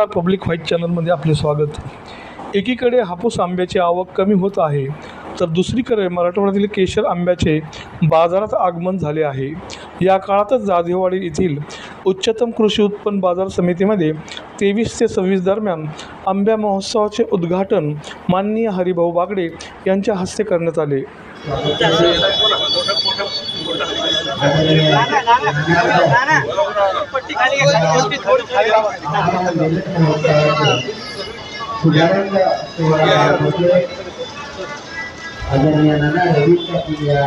नमस्कार public white चॅनलमध्ये आपले स्वागत? एकीकडे हापूस आंब्याची आवक कमी होत आहे तर दुसरीकडे मराठवाड्यातील केशर आंब्याचे बाजारात आगमन झाले आहे. या काळातच जाधेवाडी येथील उच्चतम कृषी उत्पन्न बाजार समितीमध्ये तेवीस ते सव्वीस दरम्यान आंब्या महोत्सवाचे उद्घाटन माननीय हरिभाऊ बागडे यांच्या हस्ते करण्यात आले. आदरणीय नाना रवींद्र या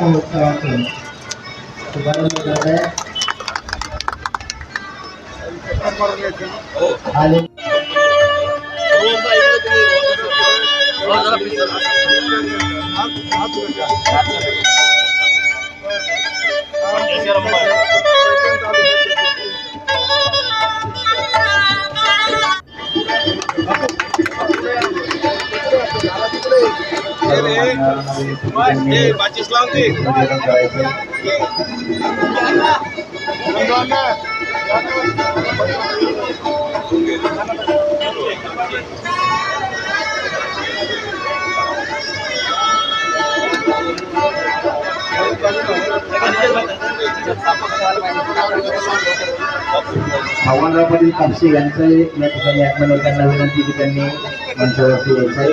महोत्सवाचे शुभारंभ करत आहे आले सर्व मान्यवरांना विनंती आहे की त्यांनी निवेदन करायचे. आव्हानामधील कापसे यांचं या ठिकाणी आगमन होत त्यांना विनंती की त्यांनी मंचावरती यायचं आहे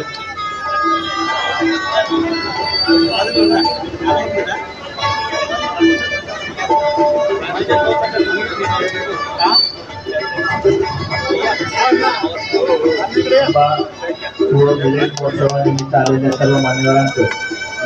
पूर्व मिलेट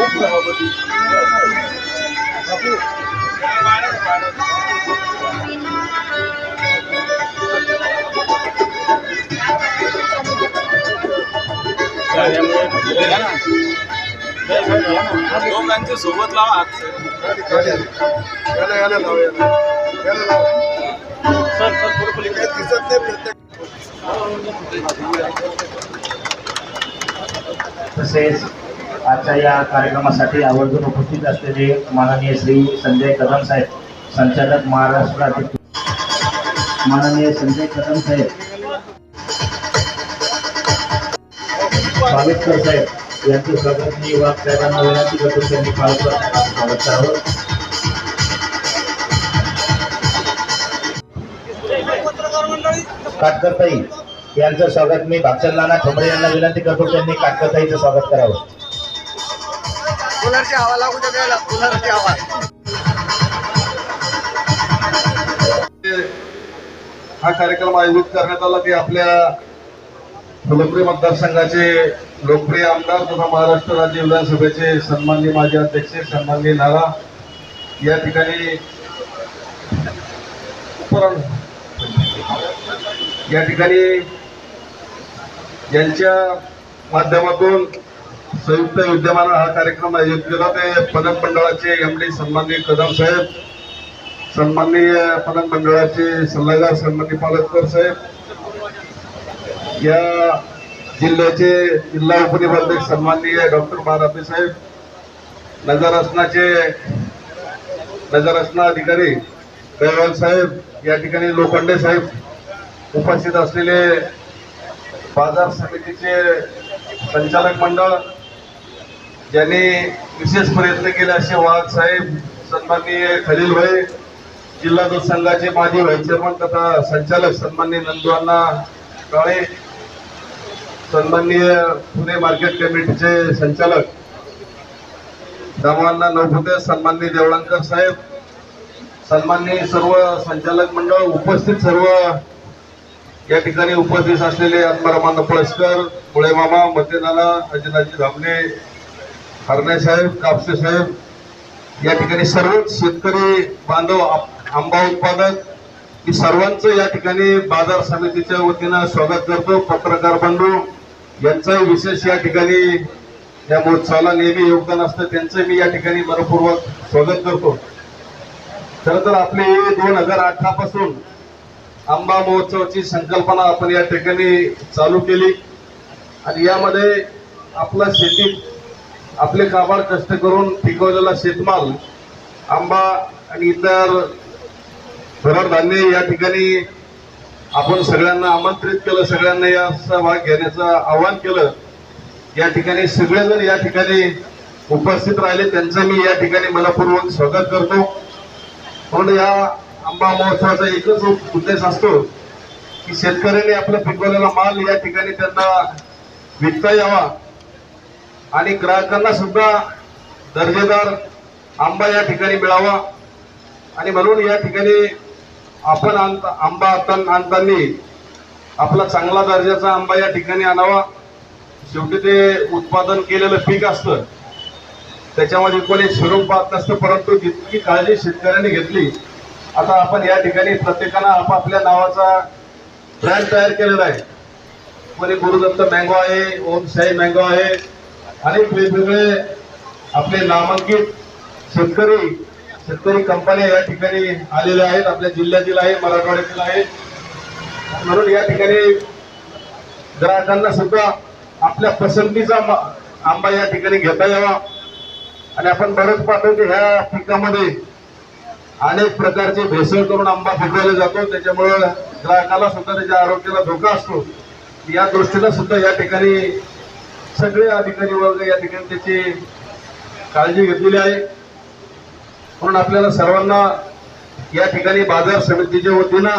घ्यायचंय दोघांचे सोबत लावा हात तसेच आजच्या या कार्यक्रमासाठी आवर्जून उपस्थित असलेले माननीय श्री संजय कदम साहेब संचालक महाराष्ट्र माननीय संजय कदम साहेब स्वागतकर साहेब यांचं स्वागत मी वाघ साहेबांना विनंती करतो त्यांनी पालकर स्वागत करावं. काटकरताई यांचं स्वागत मी भागचंदाना ठोंबरे यांना विनंती करतो त्यांनी काटकरताईचं स्वागत करावं. कूलरची हवा लागू द्या कूलरची हवा. हा कार्यक्रम आयोजित करण्यात आला. ते आपल्या फुलपुरी मतदारसंघाचे लोकप्रिय आमदार तथा महाराष्ट्र राज्य विधानसभेचे सन्माननीय माजी अध्यक्ष सन्माननीय नारा या ठिकाणी या ठिकाणी यांच्या माध्यमातून संयुक्त विद्यमानं हा कार्यक्रम आयोजित केला. ते पदक मंडळाचे एम डी सन्माननीय कदम साहेब सन्माननीय पदक मंडळाचे सल्लागार सन्माननीय पालककर साहेब या जिल्ह्याचे जिल्हा उपनिबंधक सन्माननीय डॉक्टर महाराबे साहेब नगर असनाचे अधिकारी दयावाल साहेब या ठिकाणी लोखंडे साहेब उपस्थित असलेले बाजार समितीचे संचालक मंडळ ज्यांनी विशेष प्रयत्न केले असे वाघ साहेब सन्माननीय खलील भाई जिल्हा दूध संघाचे माजी व्हाईस चेअरमन तथा संचालक सन्माननीय नंदुअण्णा काळे सन्माननीय पुणे मार्केट कमिटीचे संचालक दामांना नवपुते सन्माननीय देवळांकर साहेब सन्माननीय सर्व संचालक मंडळ उपस्थित सर्व या ठिकाणी उपस्थित असलेले आत्मारामांना पळसकर मुळे मामा मतेनाना अजिनाजी धामणे हरणे साहेब कापसे साहेब या ठिकाणी सर्वच शेतकरी बांधव आंबा उत्पादक मी सर्वांचं या ठिकाणी बाजार समितीच्या वतीनं स्वागत करतो. पत्रकार बंधू यांचंही विशेष या ठिकाणी या महोत्सवाला नेहमी योगदान असतं. त्यांचं मी या ठिकाणी मनपूर्वक स्वागत करतो. खरं तर आपली दोन हजार अठरा पासून आंबा महोत्सवाची संकल्पना आपण या ठिकाणी चालू केली. आणि यामध्ये आपला शेती आपले काबाड कष्ट करून पिकवलेला शेतमाल आंबा आणि इतर फराळ धान्य या ठिकाणी आपण सगळ्यांना आमंत्रित केलं सगळ्यांना या सहभाग घेण्याचं आवाहन केलं. या ठिकाणी सगळेजण या ठिकाणी उपस्थित राहिले. त्यांचं मी या ठिकाणी मनापूर्वक स्वागत करतो. म्हणून या आंबा महोत्सवाचा एकच उद्देश असतो की शेतकऱ्यांनी आपला पिकवलेला माल या ठिकाणी त्यांना विकता यावा. आणि ग्राहकांना सुद्धा दर्जेदार आंबा या ठिकाणी मिळावा. आणि म्हणून या ठिकाणी आपण आणता आंबा आणता आणताना आपला चांगला दर्जाचा आंबा या ठिकाणी आणावा. शेवटी ते उत्पादन केलेलं पीक असतं. त्याच्यामध्ये कोणी स्वरूप पाहत नसतं परंतु जितकी काळजी शेतकऱ्यांनी घेतली आता आपण या ठिकाणी प्रत्येकानं आपापल्या नावाचा ब्रँड तयार केलेला आहे. कोणी गुरुदत्त मँगो आहे ओमशाही मँगो आहे अनेक वेगवेगळे आपले नामांकित शेतकरी शेतकरी कंपन्या या ठिकाणी आलेल्या आहेत. आपल्या जिल्ह्यातील आहे मराठवाड्यातील आहे. म्हणून या ठिकाणी ग्राहकांना सुद्धा आपल्या पसंतीचा मा- आंबा या ठिकाणी घेता यावा. आणि आपण बरंच पाहतो की ह्या पिकामध्ये अनेक प्रकारचे भेसळ करून आंबा पिकवला जातो. त्याच्यामुळे ग्राहकाला सुद्धा त्याच्या आरोग्याला धोका असतो. या दृष्टीनं सुद्धा या ठिकाणी सगळे अधिकारी वर्ग या ठिकाणी त्याची काळजी घेतलेली आहे. म्हणून आपल्याला सर्वांना या ठिकाणी बाजार समितीच्या वतीनं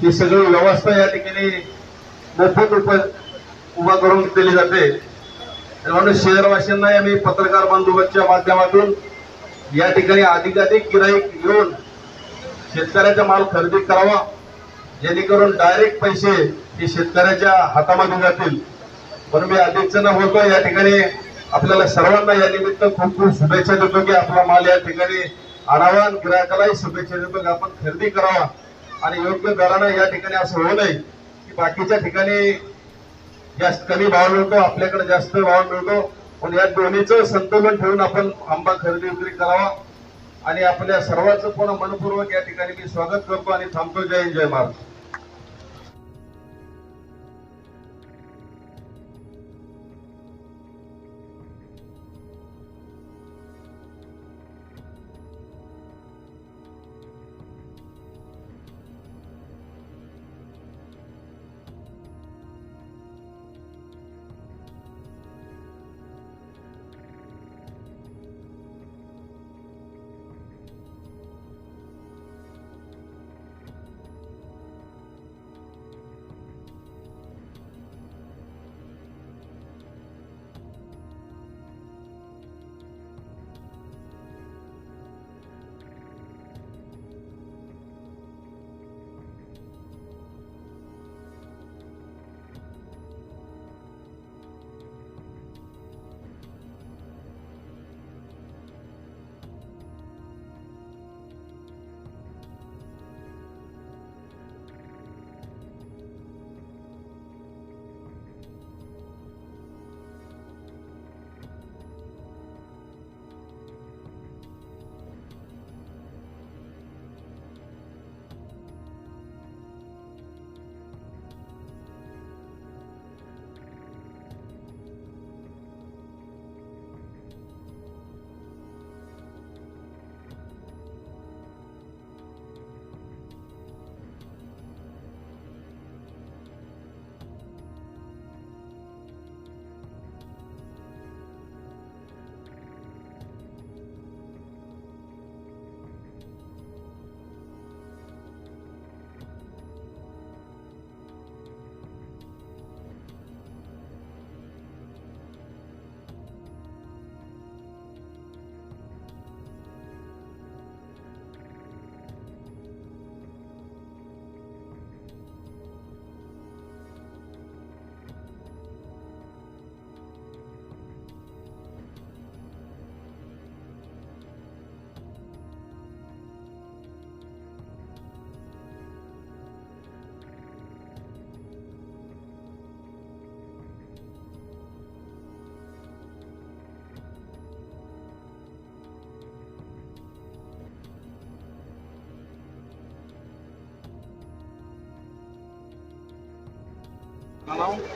ही सगळी व्यवस्था या ठिकाणी मोफत उप उभा करून दिली जाते. म्हणून शहरवासियांना आम्ही पत्रकार बांधवांच्या माध्यमातून या ठिकाणी अधिकाधिक गिराईक घेऊन शेतकऱ्याचा माल खरेदी करावा जेणेकरून डायरेक्ट पैसे हे शेतकऱ्याच्या हातामध्ये जातील. म्हणून मी अधिकच न होतो या ठिकाणी आपल्याला सर्वांना या निमित्त खूप खूप शुभेच्छा देतो की आपला माल या ठिकाणी आणावा ग्राहकालाही शुभेच्छा देतो की आपण खरेदी करावा. आणि योग्य दरानं या ठिकाणी असं होऊ नये की बाकीच्या ठिकाणी जास्त कमी भाव मिळतो आपल्याकडे जास्त भाव मिळतो. पण या दोन्हीचं संतुलन ठेवून आपण आंबा खरेदी विक्री करावा. आणि आपल्या सर्वांचं पूर्ण मनपूर्वक या ठिकाणी मी स्वागत करतो आणि थांबतो. जय हिंद, जय महाराष्ट्र.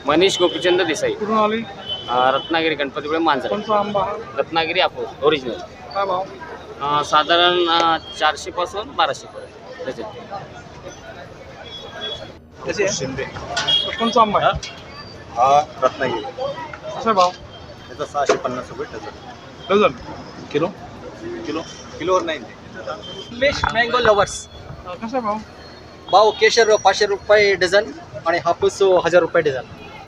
मनीष गोपीचंद देसाई. कुठून आले? अ, रत्नागिरी गणपतीपुळे मांजर. आंबा? रत्नागिरी हापूस ओरिजिनल काय भाव? अ, साधारण चारशे पासून बाराशे पर्यंत शिंदे. कोणता आंबा आहे? हा? रत्नागिरी. कसा आहे भाव? त्याचा सहाशे पन्नास रुपये डझन. डझन? किलो? किलो. किलोवर नाही. उमेश मँगो लवर्स कसा आहे भाव? भाव केशर पाचशे रुपये डझन आणि हापूस हजार रुपये डझन.